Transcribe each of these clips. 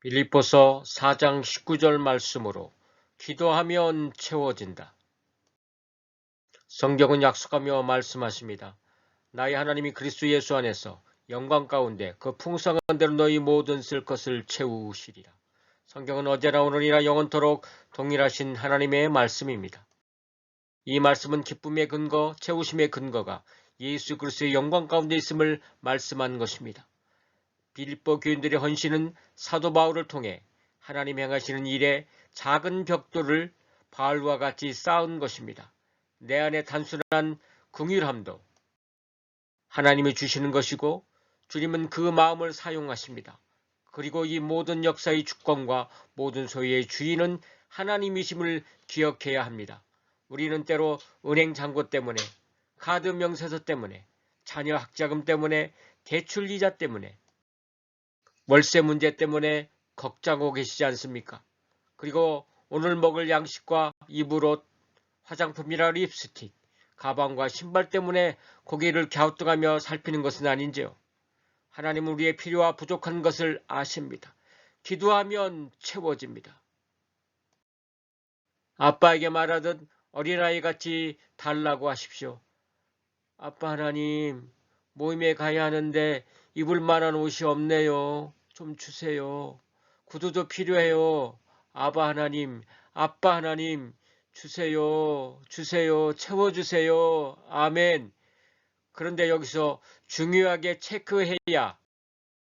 빌립보서 4장 19절 말씀으로 기도하면 채워진다. 성경은 약속하며 말씀하십니다. 나의 하나님이 그리스도 예수 안에서 영광 가운데 그 풍성한 대로 너희 모든 쓸 것을 채우시리라. 성경은 어제나 오늘이나 영원토록 동일하신 하나님의 말씀입니다. 이 말씀은 기쁨의 근거, 채우심의 근거가 예수 그리스도의 영광 가운데 있음을 말씀한 것입니다. 빌립보 교인들의 헌신은 사도 바울을 통해 하나님 행하시는 일에 작은 벽돌을 바울과 같이 쌓은 것입니다. 내 안에 단순한 궁휼함도 하나님이 주시는 것이고 주님은 그 마음을 사용하십니다. 그리고 이 모든 역사의 주권과 모든 소유의 주인은 하나님이심을 기억해야 합니다. 우리는 때로 은행 잔고 때문에 카드 명세서 때문에 자녀 학자금 때문에 대출 이자 때문에 월세 문제 때문에 걱정하고 계시지 않습니까? 그리고 오늘 먹을 양식과 옷, 화장품이나 립스틱, 가방과 신발 때문에 고개를 갸우뚱하며 살피는 것은 아닌지요. 하나님은 우리의 필요와 부족한 것을 아십니다. 기도하면 채워집니다. 아빠에게 말하듯 어린아이 같이 달라고 하십시오. 아빠 하나님, 모임에 가야 하는데 입을 만한 옷이 없네요. 좀 주세요. 구두도 필요해요. 아바 하나님, 아빠 하나님, 주세요. 주세요. 채워주세요. 아멘. 그런데 여기서 중요하게 체크해야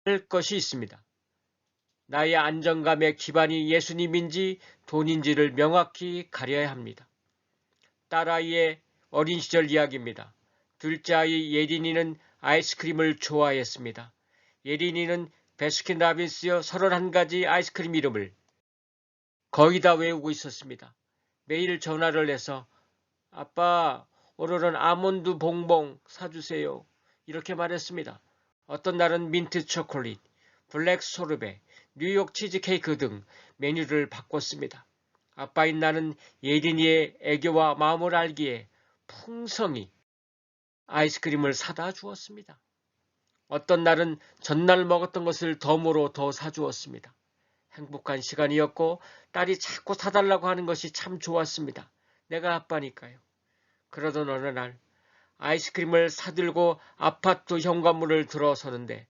할 것이 있습니다. 나의 안정감의 기반이 예수님인지 돈인지를 명확히 가려야 합니다. 딸아이의 어린 시절 이야기입니다. 둘째 아이 예린이는 아이스크림을 좋아했습니다. 예린이는 베스킨 라빈스여 31가지 아이스크림 이름을 거의 다 외우고 있었습니다. 매일 전화를 해서 아빠 오늘은 아몬드 봉봉 사주세요. 이렇게 말했습니다. 어떤 날은 민트 초콜릿, 블랙 소르베, 뉴욕 치즈케이크 등 메뉴를 바꿨습니다. 아빠인 나는 예린이의 애교와 마음을 알기에 풍성히 아이스크림을 사다 주었습니다. 어떤 날은 전날 먹었던 것을 덤으로 더 사주었습니다. 행복한 시간이었고 딸이 자꾸 사달라고 하는 것이 참 좋았습니다. 내가 아빠니까요. 그러던 어느 날 아이스크림을 사들고 아파트 현관문을 들어서는데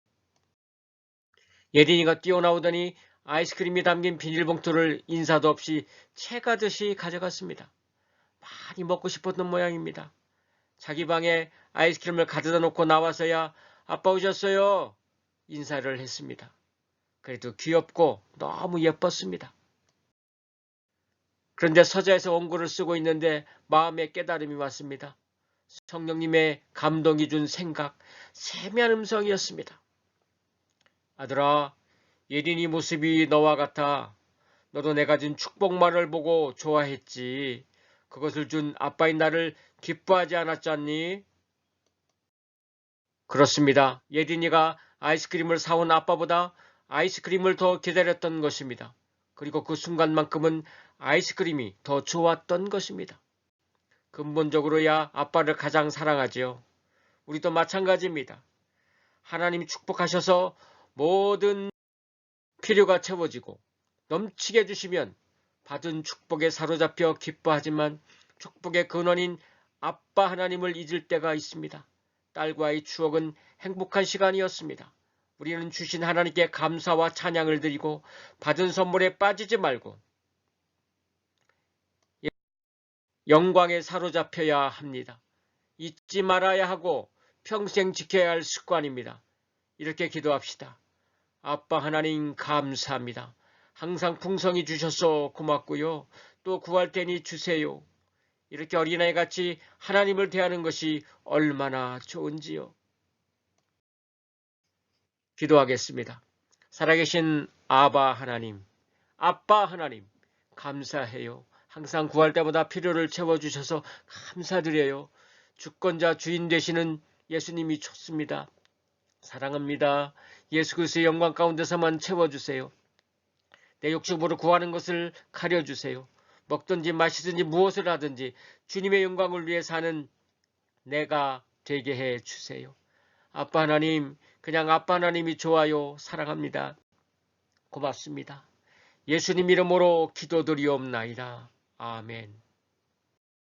예린이가 뛰어나오더니 아이스크림이 담긴 비닐봉투를 인사도 없이 채 가듯이 가져갔습니다. 많이 먹고 싶었던 모양입니다. 자기 방에 아이스크림을 가져다 놓고 나와서야 아빠 오셨어요. 인사를 했습니다. 그래도 귀엽고 너무 예뻤습니다. 그런데 서자에서 원고를 쓰고 있는데 마음의 깨달음이 왔습니다. 성령님의 감동이 준 생각, 세미한 음성이었습니다. 아들아, 예린이 모습이 너와 같아. 너도 내가 준 축복만을 보고 좋아했지. 그것을 준 아빠인 나를 기뻐하지 않았잖니? 그렇습니다. 예린이가 아이스크림을 사온 아빠보다 아이스크림을 더 기다렸던 것입니다. 그리고 그 순간만큼은 아이스크림이 더 좋았던 것입니다. 근본적으로야 아빠를 가장 사랑하지요. 우리도 마찬가지입니다. 하나님이 축복하셔서 모든 필요가 채워지고 넘치게 해주시면 받은 축복에 사로잡혀 기뻐하지만 축복의 근원인 아빠 하나님을 잊을 때가 있습니다. 딸과의 추억은 행복한 시간이었습니다. 우리는 주신 하나님께 감사와 찬양을 드리고 받은 선물에 빠지지 말고 영광에 사로잡혀야 합니다. 잊지 말아야 하고 평생 지켜야 할 습관입니다. 이렇게 기도합시다. 아빠 하나님 감사합니다. 항상 풍성히 주셔서 고맙고요. 또 구할 테니 주세요. 이렇게 어린아이 같이 하나님을 대하는 것이 얼마나 좋은지요. 기도하겠습니다. 살아계신 아바 하나님, 아빠 하나님, 감사해요. 항상 구할 때마다 필요를 채워주셔서 감사드려요. 주권자 주인 되시는 예수님이 좋습니다. 사랑합니다. 예수 그리스의 영광 가운데서만 채워주세요. 내 욕심으로 구하는 것을 가려주세요. 먹든지 마시든지 무엇을 하든지 주님의 영광을 위해 사는 내가 되게 해 주세요. 아빠 하나님, 그냥 아빠 하나님이 좋아요. 사랑합니다. 고맙습니다. 예수님 이름으로 기도드리옵나이다. 아멘.